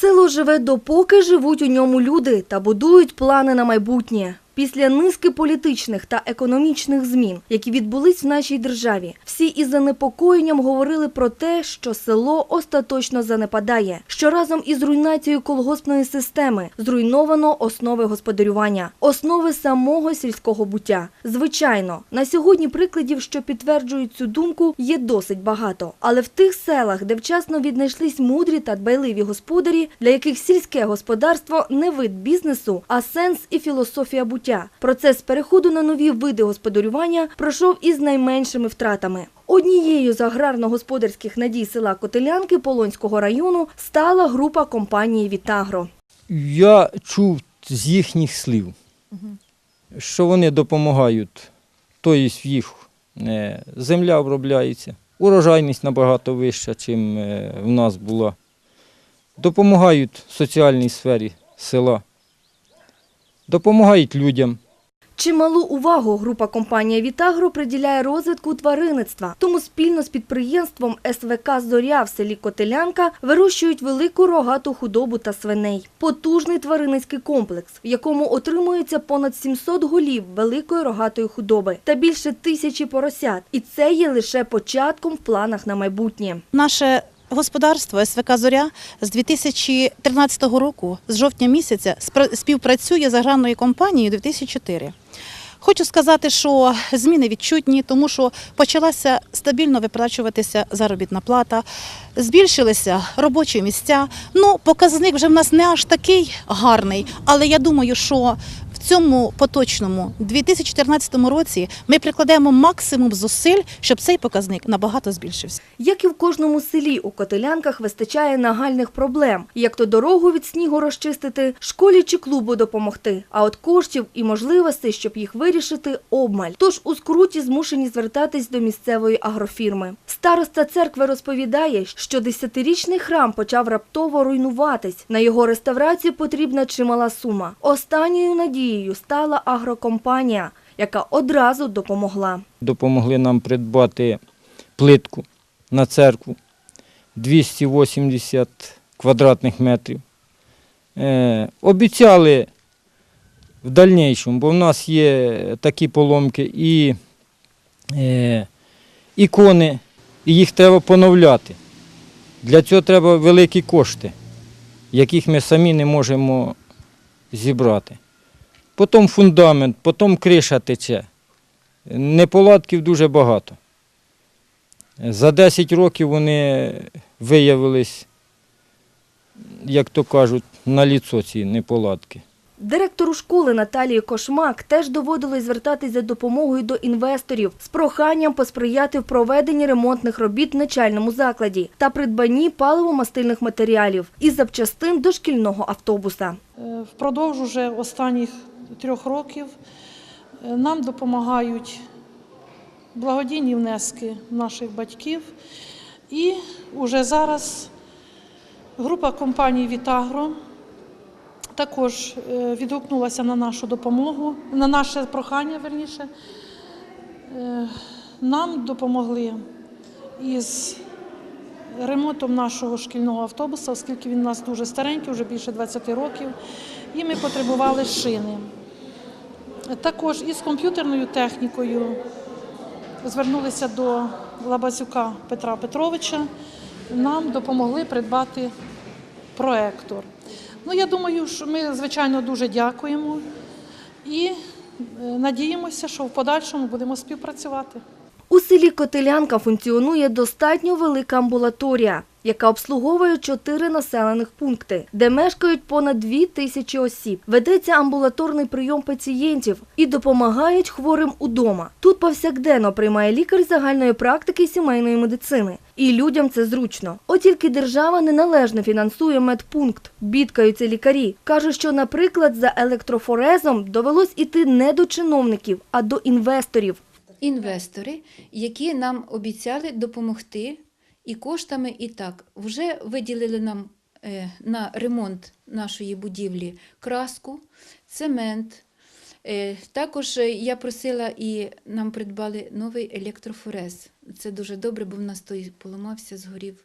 Село живе допоки живуть у ньому люди та будують плани на майбутнє. Після низки політичних та економічних змін, які відбулись в нашій державі, всі із занепокоєнням говорили про те, що село остаточно занепадає, що разом із руйнацією колгоспної системи зруйновано основи господарювання, основи самого сільського буття. Звичайно, на сьогодні прикладів, що підтверджують цю думку, є досить багато. Але в тих селах, де вчасно віднайшлись мудрі та дбайливі господарі, для яких сільське господарство не вид бізнесу, а сенс і філософія буття. Процес переходу на нові види господарювання пройшов із найменшими втратами. Однією з аграрно-господарських надій села Котелянки Полонського району стала група компанії Вітагро. Я чув з їхніх слів, що вони допомагають, тобто їх е, земля обробляється, урожайність набагато вища, ніж в нас була. Допомагають в соціальній сфері села, допомагають людям. Чималу увагу група компанія Вітагро приділяє розвитку тваринництва. Тому спільно з підприємством СВК Зоря в селі Котелянка вирощують велику рогату худобу та свиней. Потужний тваринницький комплекс, в якому отримується понад 700 голів великої рогатої худоби та більше тисячі поросят. І це є лише початком в планах на майбутнє. Наше господарство СВК Зоря з 2013 року, з жовтня місяця, співпрацює з аграрною компанією 2004. Хочу сказати, що зміни відчутні, тому що почалася стабільно виплачуватися заробітна плата, збільшилися робочі місця. Ну, показник вже в нас не аж такий гарний, але я думаю, що в цьому поточному 2014 році ми прикладемо максимум зусиль, щоб цей показник набагато збільшився. Як і в кожному селі у Котелянках вистачає нагальних проблем, як то дорогу від снігу розчистити, школі чи клубу допомогти. А от коштів і можливостей, щоб їх вирішити, обмаль. Тож у скруті змушені звертатись до місцевої агрофірми. Староста церкви розповідає, що десятирічний храм почав раптово руйнуватись. На його реставрацію потрібна чимала сума. Останньою надією стала агрокомпанія, яка одразу допомогла. Допомогли нам придбати плитку на церкву 280 квадратних метрів. Е, обіцяли в дальнішому, бо в нас є такі поломки і е, ікони, і їх треба поновляти. Для цього треба великі кошти, яких ми самі не можемо зібрати. Потім фундамент, потім криша тече. Неполадків дуже багато. За 10 років вони виявились, як то кажуть, на ліцо ці неполадки. Директору школи Наталії Кошмак теж доводилось звертатись за допомогою до інвесторів з проханням посприяти в проведенні ремонтних робіт в начальному закладі та придбанні паливо-мастильних матеріалів і запчастин до шкільного автобуса. Е, Впродовж уже останніх трьох років е, нам допомагають благодійні внески наших батьків. І вже зараз група компаній Вітагро також е, відгукнулася на нашу допомогу, на наше прохання, верніше. Е, Нам допомогли із ремонтом нашого шкільного автобуса, оскільки він у нас дуже старенький, вже більше 20 років, і ми потребували шини. Також із комп'ютерною технікою звернулися до Лабазюка Петра Петровича. Нам допомогли придбати проектор. Ну, я думаю, що ми, звичайно, дуже дякуємо і е, надіємося, що в подальшому будемо співпрацювати. У селі Котелянка функціонує достатньо велика амбулаторія, яка обслуговує чотири населених пункти, де мешкають понад дві тисячі осіб. Ведеться амбулаторний прийом пацієнтів і допомагають хворим удома. Тут повсякденно приймає лікар загальної практики сімейної медицини. І людям це зручно. От тільки держава неналежно фінансує медпункт. Бідкаються лікарі. Кажуть, що, наприклад, за електрофорезом довелось іти не до чиновників, а до інвесторів. інвестори, які нам обіцяли допомогти і коштами, і так. Вже виділили нам е, на ремонт нашої будівлі краску, цемент. Е, Також е, я просила і нам придбали новий електрофорез. Це дуже добре, бо в нас той поламався, згорів.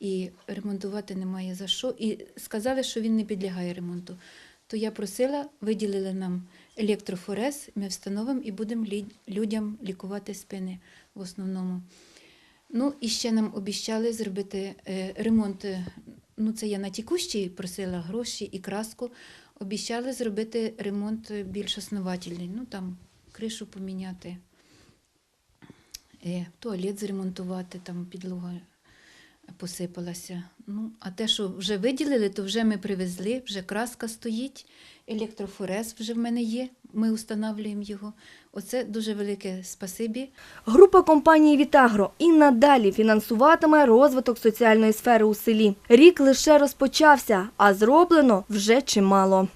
і ремонтувати немає за що. І сказали, що він не підлягає ремонту. То я просила, виділили нам електрофорез, ми встановимо і будемо людям лікувати спини в основному. Ну і ще нам обіцяли зробити е, ремонт. е, Ну, це я на тікущій просила гроші і краску. Обіщали зробити ремонт е, більш основательний. Ну там кришу поміняти, туалет зремонтувати, там підлога посипалася. Ну, а те, що вже виділили, то вже ми привезли, вже краска стоїть, електрофорез вже в мене є. Ми встановлюємо його. Оце дуже велике спасибі. Група компанії Вітагро і надалі фінансуватиме розвиток соціальної сфери у селі. Рік лише розпочався, а зроблено вже чимало.